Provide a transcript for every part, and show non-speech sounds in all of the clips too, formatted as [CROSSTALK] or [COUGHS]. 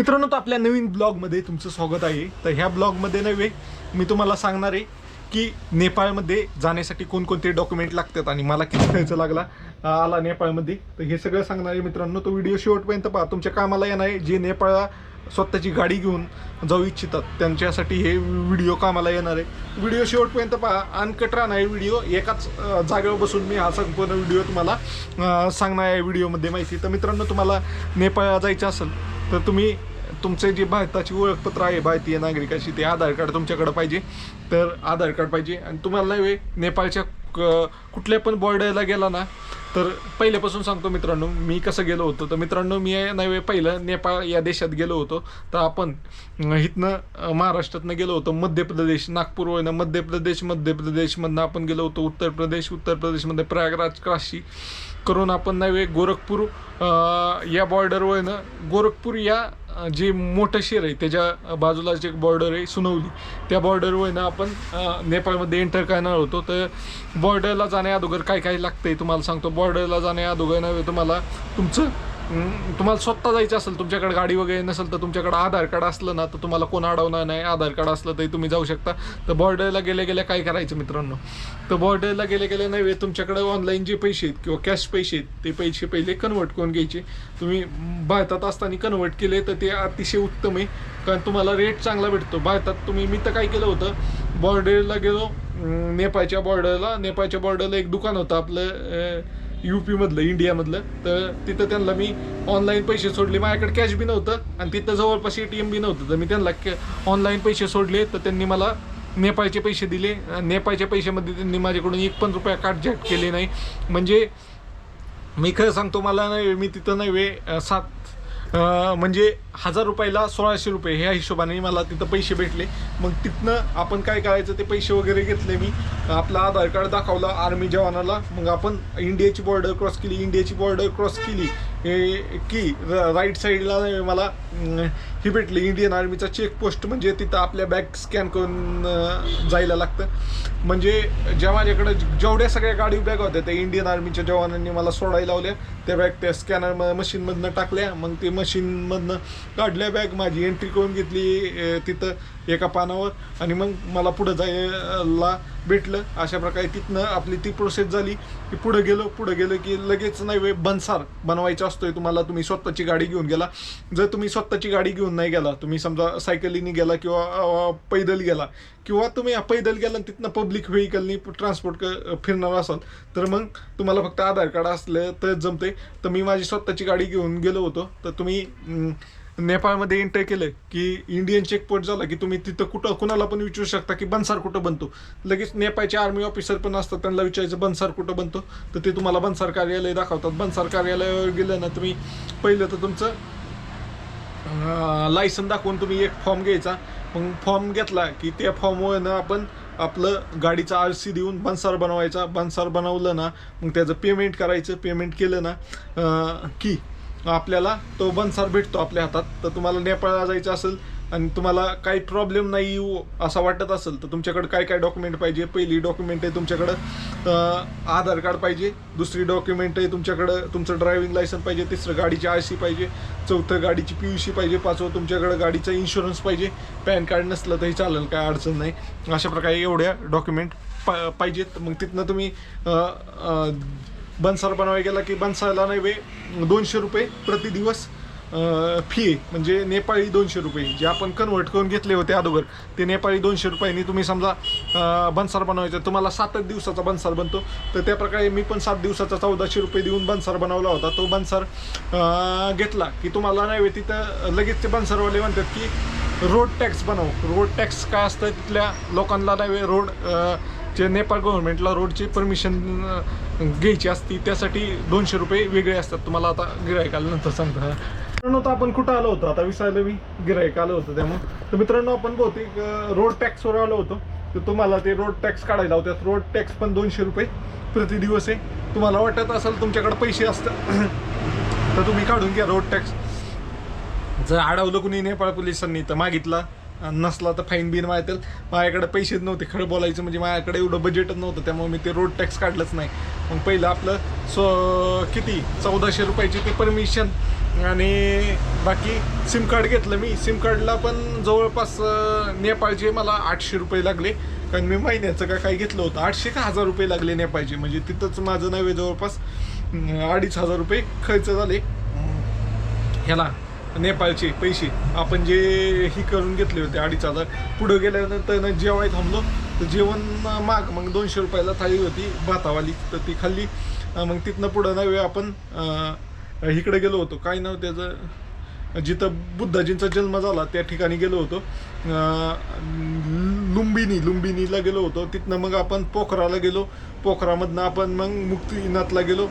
मित्रांनो तर आपल्या नवीन ब्लॉगमध्ये तुमचं स्वागत आहे. तर ह्या ब्लॉगमध्ये नव्हे मी तुम्हाला सांगणार आहे की नेपाळमध्ये जाण्यासाठी कोणकोणते डॉक्युमेंट लागतात आणि मला किती खर्च लागला आला नेपाळमध्ये. तर हे सगळं सांगणार आहे मित्रांनो. तो व्हिडिओ शेवटपर्यंत पहा. तुमच्या कामाला येणार आहे. जे नेपाळला स्वतःची गाडी घेऊन जाऊ इच्छितात त्यांच्यासाठी हे व्हिडिओ कामाला येणार आहे. व्हिडिओ शेवटपर्यंत पहा. अनकट राहणार आहे व्हिडिओ. एकाच जागेवर बसून मी हा संपूर्ण व्हिडिओ तुम्हाला सांगणार आहे व्हिडिओमध्ये माहिती. तर मित्रांनो तुम्हाला नेपाळला जायचं असेल तर तुम्ही तुमचे जे भारताची ओळखपत्र आहे भारतीय नागरिकाची ते आधार कार्ड तुमच्याकडे पाहिजे. तर आधार कार्ड पाहिजे. आणि तुम्हाला नाही नेपाळच्या क- कुठल्या पण बॉर्डरला गेला ना तर पहिल्यापासून सांगतो मित्रांनो मी कसं गेलो होतो. तर मित्रांनो मी नाही पहिलं नेपाळ या देशात गेलो होतो. तर आपण इथनं महाराष्ट्रातनं गेलो होतो. मध्य प्रदेश नागपूर मध्य प्रदेश मध्य प्रदेशमधनं आपण गेलो होतो. उत्तर प्रदेश उत्तर प्रदेशमध्ये प्रयागराज काशी. करून आपण नव्हे गोरखपूर या बॉर्डरवरनं गोरखपूर या जे मोठं शेर आहे त्याच्या बाजूला जे बॉर्डर आहे सुनवली त्या बॉर्डरवर ना आपण नेपाळमध्ये एंटर करणार होतो. तर बॉर्डरला जाण्या अगोदर काय काय लागतंय तुम्हाला सांगतो. बॉर्डरला जाण्या अगोदर नव्हे तुम्हाला तुमचं तुम्हाला स्वतः जायचं असेल तुमच्याकडे गाडी वगैरे नसेल तर तुमच्याकडे आधार कार्ड असलं ना तर तुम्हाला कोण अडवणार नाही. आधार कार्ड असलं तरी तुम्ही जाऊ शकता. तर बॉर्डरला गेल्या गेल्या काय करायचं मित्रांनो? तर बॉर्डरला गेले गेले नव्हे तुमच्याकडे ऑनलाईन जे पैसे आहेत किंवा कॅश पैसे आहेत ते पैसे पहिले कन्वर्ट करून घ्यायचे. तुम्ही भारतात असताना कन्वर्ट केले तर ते अतिशय उत्तम आहे. कारण तुम्हाला रेट चांगला भेटतो. भारतात तुम्ही मी तर काय केलं होतं बॉर्डरला गेलो नेपाळच्या बॉर्डरला. नेपाळच्या बॉर्डरला एक दुकान होतं आपलं यू पीमधलं इंडियामधलं. तर तिथं त्यांना मी ऑनलाईन पैसे सोडले. माझ्याकडे कॅश बी नव्हतं आणि तिथं जवळपास ए टी एम बी नव्हतं. तर मी त्यांना ऑनलाईन पैसे सोडले. तर त्यांनी मला नेपाळचे पैसे दिले. आणि नेपाळच्या पैशामध्ये त्यांनी माझ्याकडून एक पण रुपया काटझाट केले नाही. म्हणजे मी खरं सांगतो मला नाही मी तिथं नव्हे सात म्हणजे हजार रुपयाला सोळाशे रुपये ह्या हिशोबाने मला तिथं पैसे भेटले. मग तिथनं आपण काय करायचं ते पैसे वगैरे घेतले मी. आपला आधार कार्ड दाखवलं आर्मी जवानाला. मग आपण इंडियाची बॉर्डर क्रॉस केली. इंडियाची बॉर्डर क्रॉस केली. हे की राईट साईडला मला हे ही भेटली. इंडियन आर्मीचा चेक पोस्ट म्हणजे तिथं आपल्या बॅग स्कॅन करून जायला लागतं. म्हणजे ज्या माझ्याकडं जेवढ्या सगळ्या गाडी बॅग होत्या त्या इंडियन आर्मीच्या जवानांनी मला सोडायला लावल्या. त्या बॅग त्या स्कॅनर मशीनमधनं टाकल्या. मग ते मशीनमधनं काढल्या बॅग माझी एंट्री करून घेतली तिथं एका पानावर. आणि मग मला पुढं जायला भेटलं. अशा प्रकारे तिथनं आपली ती प्रोसेस झाली की पुढं गेलो पुढं गेलो की लगेच नाही वे बनसार बनवायचा असतोय तुम्हाला. तुम्ही स्वतःची गाडी घेऊन गेला. जर तुम्ही स्वतःची गाडी घेऊन नाही गेला तुम्ही समजा सायकलीने गेला किंवा पैदल गेला किंवा तुम्ही पैदल गेला आणि तिथनं पब्लिक व्हेकलनी ट्रान्सपोर्ट फिरणार असाल तर मग तुम्हाला फक्त आधार कार्ड असलं तर जमते तर मी माझी स्वतःची गाडी घेऊन गेलो होतो. तर तुम्ही नेपाळमध्ये एंटर केलं की इंडियन चेकपोस्ट झाला की तुम्ही तिथं कुठं कुणाला पण विचारू शकता की बनसार कुठं बनतो. लगेच नेपाळचे आर्मी ऑफिसर पण असतात त्यांना विचारायचं बनसार कुठं बनतो? तर ते तुम्हाला बनसार कार्यालय दाखवतात. बनसार कार्यालयावर गेलं ना तुम्ही पहिलं तर तुमचं लायसन दाखवून तुम्ही एक फॉर्म घ्यायचा. मग फॉर्म घेतला की त्या फॉर्मवरनं आपण आपलं गाडीचा आर सी देऊन बनसार बनवायचा. बनसार बनवलं ना मग त्याचं पेमेंट करायचं. पेमेंट केलं ना की आपल्याला तो बनसार भेटतो आपल्या हातात. तर तुम्हाला नेपाळला जायचं असेल आणि तुम्हाला काही प्रॉब्लेम नाही हो, येऊ असा वाटत असेल तर तुमच्याकडे काय काय डॉक्युमेंट पाहिजे? पहिली डॉक्युमेंट आहे तुमच्याकडं आधार कार्ड पाहिजे दुसरी डॉक्युमेंट आहे तुमच्याकडं तुमचं ड्रायव्हिंग लायसन पाहिजे तिसरं गाडीची आय सी पाहिजे चौथं गाडीची पी यू सी पाहिजे पाचवं तुमच्याकडं गाडीचं इन्शुरन्स पाहिजे पॅन कार्ड नसलं तरी चालेल काय अडचण नाही. अशा प्रकारे एवढ्या डॉक्युमेंट पा पाहिजेत. मग तिथनं तुम्ही बनसार बनवाय गेला की बनसारला नाही वे दोनशे रुपये प्रति दिवस फी म्हणजे नेपाळी दोनशे रुपये जे आपण कन्वर्ट करून घेतले होते अगोदर ते नेपाळी दोनशे रुपयांनी तुम्ही समजा बनसार बनवायचा. तुम्हाला सातच दिवसाचा बनसार बनतो. तर त्या प्रकारे मी पण सात दिवसाचा चौदाशे रुपये देऊन बनसार बनवला होता. तो बनसार घेतला की तुम्हाला नाही तिथं लगेच ते बनसारवाले म्हणतात की रोड टॅक्स बनव. रोड टॅक्स काय असतं तिथल्या लोकांना नाही रोड जे नेपाळ गव्हर्नमेंटला रोडची परमिशन घ्यायची असती त्यासाठी दोनशे रुपये वेगळे असतात. तुम्हाला आता गिरायकाला नंतर सांगतो. मित्रांनो आपण कुठं आलो होतो? आता विसरायला मी गिरायक आलो होतो त्यामुळे तर मित्रांनो आपण बहुतेक रोड टॅक्सवर आलो होतो. तर तुम्हाला ते रोड टॅक्स काढायला होत्यात रोड टॅक्स पण दोनशे रुपये प्रति दिवस आहे. तुम्हाला वाटत असेल तुमच्याकडे पैसे असतात. [COUGHS] तर तुम्ही काढून घ्या रोड टॅक्स जर अडवलं कुणी नेपाळ पोलिसांनी तर मागितला. नसला तर फाईन बिन मारतील. माझ्याकडे पैसेच नव्हते खरं बोलायचं म्हणजे माझ्याकडे एवढं बजेटच नव्हतं. त्यामुळे मी ते रोड टॅक्स काढलंच नाही. मग पहिलं आपलं सो किती? चौदाशे रुपयाची ती परमिशन आणि बाकी सिम कार्ड घेतलं मी. सिम कार्डला पण जवळपास नेपाळचे मला आठशे रुपये लागले. कारण मी महिन्याचं का काय घेतलं होतं? आठशे का हजार रुपये लागले नेपाळचे? म्हणजे तिथंच माझं नव्हे जवळपास अडीच हजार रुपये खर्च झाले. ह्याला नेपाळचे पैसे. आपण जे ही करून घेतले होते अडीच हजार. पुढं गेल्यानंतर जेवाय थांबलो तर जेवण माग मग दोनशे रुपयाला थाळी होती भातावाली तर ती खाल्ली. मग तिथनं पुढं नव्हे आपण इकडे गेलो होतो. काय नाव त्याचं? जिथं बुद्धाजींचा जन्म झाला त्या ठिकाणी गेलो होतो. लुंबिनी लुंबिनीला गेलो होतो. तिथनं मग आपण पोखराला गेलो. पोखरामधनं आपण मग मुक्तीनाथला गेलो.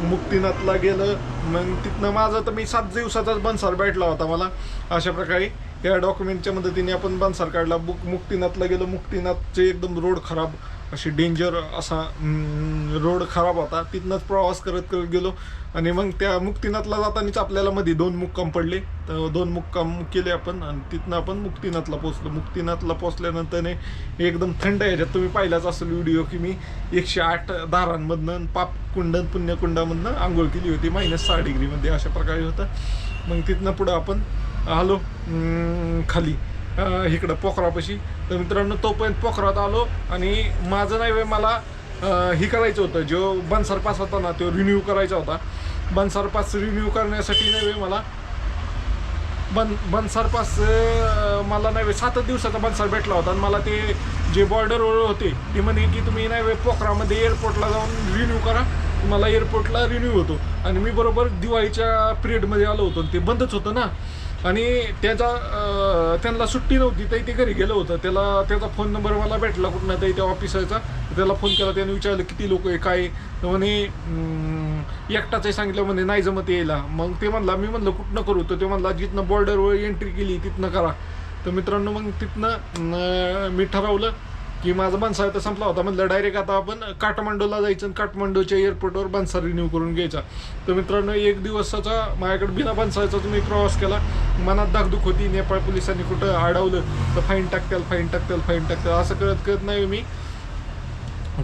मुक्तीनाथला गेलं मग तिथनं माझं तर मी सात दिवसाचाच बनसार भेटला होता मला. अशा प्रकारे या डॉक्युमेंटच्या मदतीने आपण बनसार काढला. बुक मुक्तीनाथला गेलो. मुक्तीनाथचे एकदम रोड खराब. अशी डेंजर असा रोड खराब होता. तिथनंच प्रवास करत करत गेलो. आणि मग त्या मुक्तीनाथला जातानाच आपल्याला मध्ये दोन मुक्काम पडले. तर दोन मुक्काम केले आपण आणि तिथनं आपण मुक्तीनाथला पोचलो मुक्तीनाथला पोचल्यानंतर एकदम थंड ह्याच्यात तुम्ही पाहिलाच असेल व्हिडिओ की मी एकशे आठ दारांमधनं पापकुंडन पुण्यकुंडामधनं आंघोळ केली होती. मायनस सहा डिग्रीमध्ये अशा प्रकारे होतं. मग तिथनं पुढं आपण आलो खाली. इकडं पोखरापाशी. तर मित्रांनो तोपर्यंत पोखरात आलो आणि माझं नाही वेळ मला हे करायचं होतं. जो बनसार पास होता ना तो रिन्यू करायचा होता. बनसार पास रिन्यू करण्यासाठी नाही वेळ मला बन बनसार पास मला नाही व्हय, सातच दिवसाचा बनसार भेटला होता. आणि मला ते जे बॉर्डरवर होते ते म्हणे की तुम्ही नाही वेळ पोखरामध्ये एअरपोर्टला जाऊन रिन्यू करा. मला एअरपोर्टला रिन्यू होतो. आणि मी बरोबर दिवाळीच्या पिरियडमध्ये आलो होतो आणि ते बंदच होतं ना. आणि त्याचा त्यांना सुट्टी नव्हती तर ते घरी गेलं होतं. त्याला त्याचा फोन नंबर मला भेटला कुठनं तरी त्या ऑफिसरचा त्याला फोन केला त्याने विचारलं किती लोक आहे काय म्हणे एकटाच आहे सांगितलं म्हणे नाही जमत यायला. मग ते म्हणला मी म्हणलं कुठनं करू? तर ते म्हणला जिथनं बॉर्डरवर एंट्री केली तिथनं करा. तर मित्रांनो मग तिथनं मी ठरवलं की माझा बनसार तर संपला होता. म्हटलं डायरेक्ट आता आपण काठमांडूला जायचं आणि काठमांडूच्या एअरपोर्टवर बनसार रिन्यू करून घ्यायचा. तर मित्रांनो एक दिवसाचा माझ्याकडे बिना बनसारचा तुम्ही प्रवास केला. मनात दागदुख होती. नेपाळ पोलिसांनी कुठं अडवलं तर फाईन टाकत्याल फाईन टाकत्याल फाईन टाकत्याल. असं करत करत नाही मी.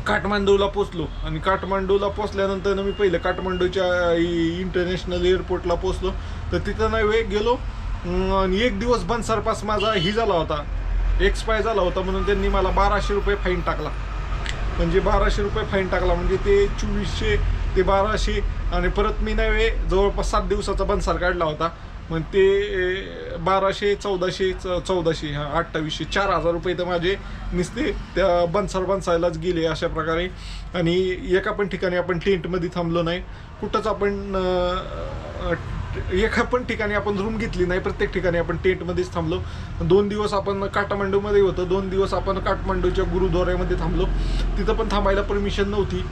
काठमांडूला पोचलो. आणि काठमांडूला पोचल्यानंतर मी पहिलं काठमांडूच्या इंटरनॅशनल एअरपोर्टला पोचलो. तर तिथं नाही वेग गेलो. आणि एक दिवस बनसार पास माझा ही झाला होता. एक्सपायर झाला होता म्हणून त्यांनी मला बाराशे रुपये फाईन टाकला. म्हणजे बाराशे रुपये फाईन टाकला. म्हणजे ते चोवीसशे ते बाराशे आणि परत मी नव्हे जवळपास सात दिवसाचा बनसार काढला होता. मग ते बाराशे चौदाशे च- चौदाशे हा अठ्ठावीसशे चार हजार रुपये तर माझे नुसते त्या बनसार बनसायलाच गेले अशा प्रकारे. आणि एका पण ठिकाणी आपण टेंटमध्ये थांबलो नाही. कुठंच आपण एका पण ठिकाणी आपण रूम घेतली नाही प्रत्येक ठिकाणी आपण टेंटमध्येच थांबलो. दोन दिवस आपण काठमांडूमध्ये होतो दोन दिवस आपण काठमांडूच्या गुरुद्वाऱ्यामध्ये थांबलो. तिथं पण थांबायला परमिशन नव्हती.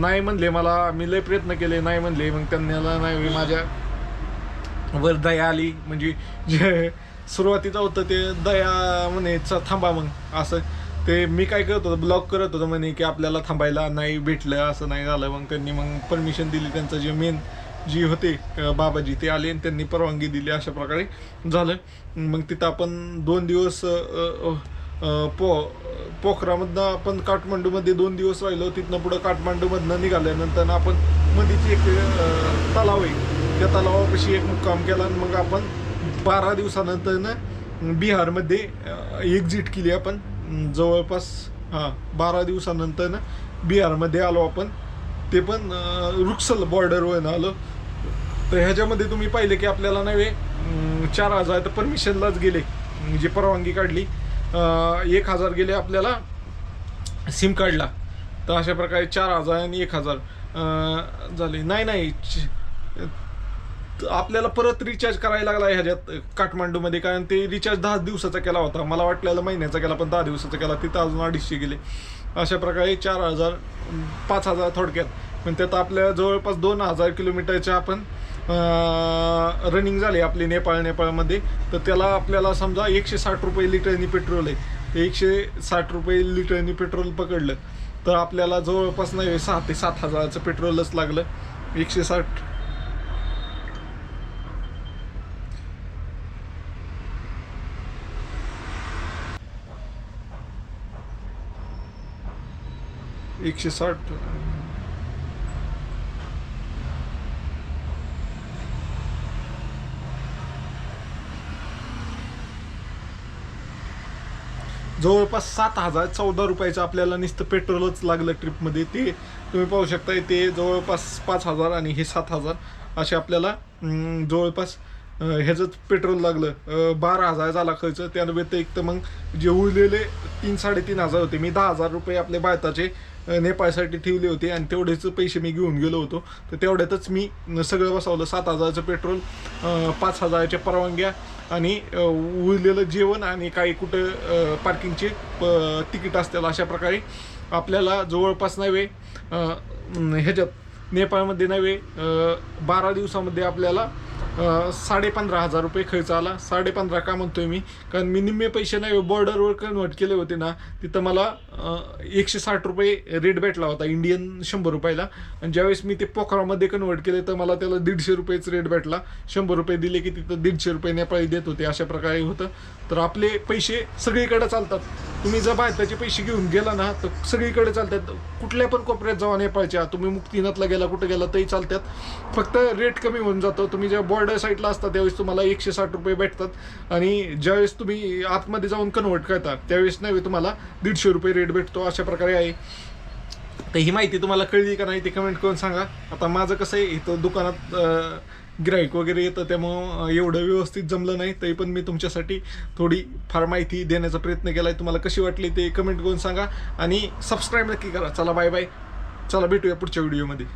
नाही म्हणले मला मी लय प्रयत्न केले नाही म्हणले. मग त्यांना नाही माझ्या वर दया आली. म्हणजे जे सुरुवातीचं होतं ते दया म्हणे थांबा मग असं. ते मी काय करत होतो ब्लॉक करत होतो म्हणे की आपल्याला थांबायला नाही भेटलं असं नाही झालं. मग त्यांनी मग परमिशन दिली त्यांचं जे मेन जी होते बाबाजी ते आले आणि त्यांनी परवानगी दिली अशा प्रकारे झालं. मग तिथं आपण दोन दिवस पो पोखरामधनं आपण काठमांडूमध्ये दोन दिवस राहिलो. तिथनं पुढं काठमांडूमधनं निघाल्यानंतर आपण मध्येच एक तलाव आहे. त्या तलावापाशी एक मुक्काम केला आणि मग आपण बारा दिवसानंतरनं बिहारमध्ये एक्झिट केली आपण. जवळपास हां बारा दिवसानंतरनं बिहारमध्ये आलो आपण. ते पण रुक्सल बॉर्डरवर आलं. तर ह्याच्यामध्ये तुम्ही पाहिले की आपल्याला नव्हे चार हजार तर परमिशनलाच गेले म्हणजे जी परवानगी काढली. एक हजार गेले आपल्याला सिम कार्डला तर अशा प्रकारे चार हजार आणि एक हजार झाले. नाही नाही आपल्याला परत रिचार्ज करायला लागला ह्याच्यात काठमांडूमध्ये. कारण ते रिचार्ज दहा दिवसाचा केला होता. मला वाटलेलं महिन्याचा केला पण दहा दिवसाचा केला. तिथं अजून अडीचशे गेले. अशा प्रकारे चार हजार पाच हजार थोडक्यात. पण त्यात आपल्या जवळपास दोन हजार किलोमीटरच्या आपण रनिंग झाली आपली नेपाळ नेपाळमध्ये. तर त्याला आपल्याला समजा एकशे साठ रुपये लिटरनी पेट्रोल आहे. ते एकशे साठ रुपये लिटरनी पेट्रोल पकडलं. तर आपल्याला जवळपास नाही सहा ते सात हजाराचं पेट्रोलच लागलं. एकशे साठ एकशे साठ. जवळपास सात हजार चौदा रुपयाचं आपल्याला नुसतं पेट्रोलच लागलं ट्रिपमध्ये. ते तुम्ही पाहू शकता ते जवळपास पाच हजार आणि हे सात हजार असे आपल्याला जवळपास ह्याचंच पेट्रोल लागलं. बारा हजार झाला खर्च. त्या व्यतिरिक्त मग जे उरलेले तीन साडेतीन हजार होते. मी दहा हजार रुपये आपले भारताचे नेपाळसाठी ठेवले होते आणि तेवढेच पैसे मी घेऊन गेलो होतो. तर तेवढ्यातच मी सगळं बसवलं. सात हजाराचं पेट्रोल पाच हजाराच्या परवानग्या आणि उरलेलं जेवण आणि काही कुठं पार्किंगचे तिकीट असतील अशा प्रकारे आपल्याला जवळपास नव्हे ह्याच्यात नेपाळमध्ये नव्हे बारा दिवसामध्ये आपल्याला साडेपंधरा हजार रुपये खर्च आला. साडेपंधरा का म्हणतोय मी? कारण मी निम्मे पैसे नाही बॉर्डरवर कन्वर्ट केले होते ना तिथं मला एकशे साठ रुपये रेट भेटला होता इंडियन शंभर रुपयाला. आणि ज्यावेळेस मी ते पोखरामध्ये कन्वर्ट केले तर मला त्याला दीडशे रुपयेच रेट भेटला. शंभर रुपये दिले की तिथं दीडशे रुपये नेपाळी देत होते अशा प्रकारे होतं. तर आपले पैसे सगळीकडे चालतात. तुम्ही जर भारताचे पैसे घेऊन गेला ना तर सगळीकडे चालतात. कुठल्या पण कोपऱ्यात जावा नेपाळच्या. तुम्ही मुक्तीनाथला गेला कुठं गेला तरी चालतात. फक्त रेट कमी होऊन जातो. तुम्ही जेव्हा बॉर्डर साईडला असता त्यावेळेस तुम्हाला एकशे साठ रुपये भेटतात. आणि ज्यावेळेस तुम्ही आतमध्ये जाऊन कन्वर्ट करता त्यावेळेस नाही तुम्हाला दीडशे रुपये रेट भेटतो अशा प्रकारे आहे. तर ही माहिती तुम्हाला कळली का नाही ते कमेंट करून सांगा. आता माझं कसं आहे इथं दुकानात ग्राहक वगैरे येतं त्यामुळं एवढं व्यवस्थित जमलं नाही तरी पण मी तुमच्यासाठी थोडी फार माहिती देण्याचा प्रयत्न केला आहे तुम्हाला कशी वाटली ते कमेंट करून सांगा. आणि सबस्क्राईब नक्की करा. चला बाय बाय चला भेटूया पुढच्या व्हिडिओमध्ये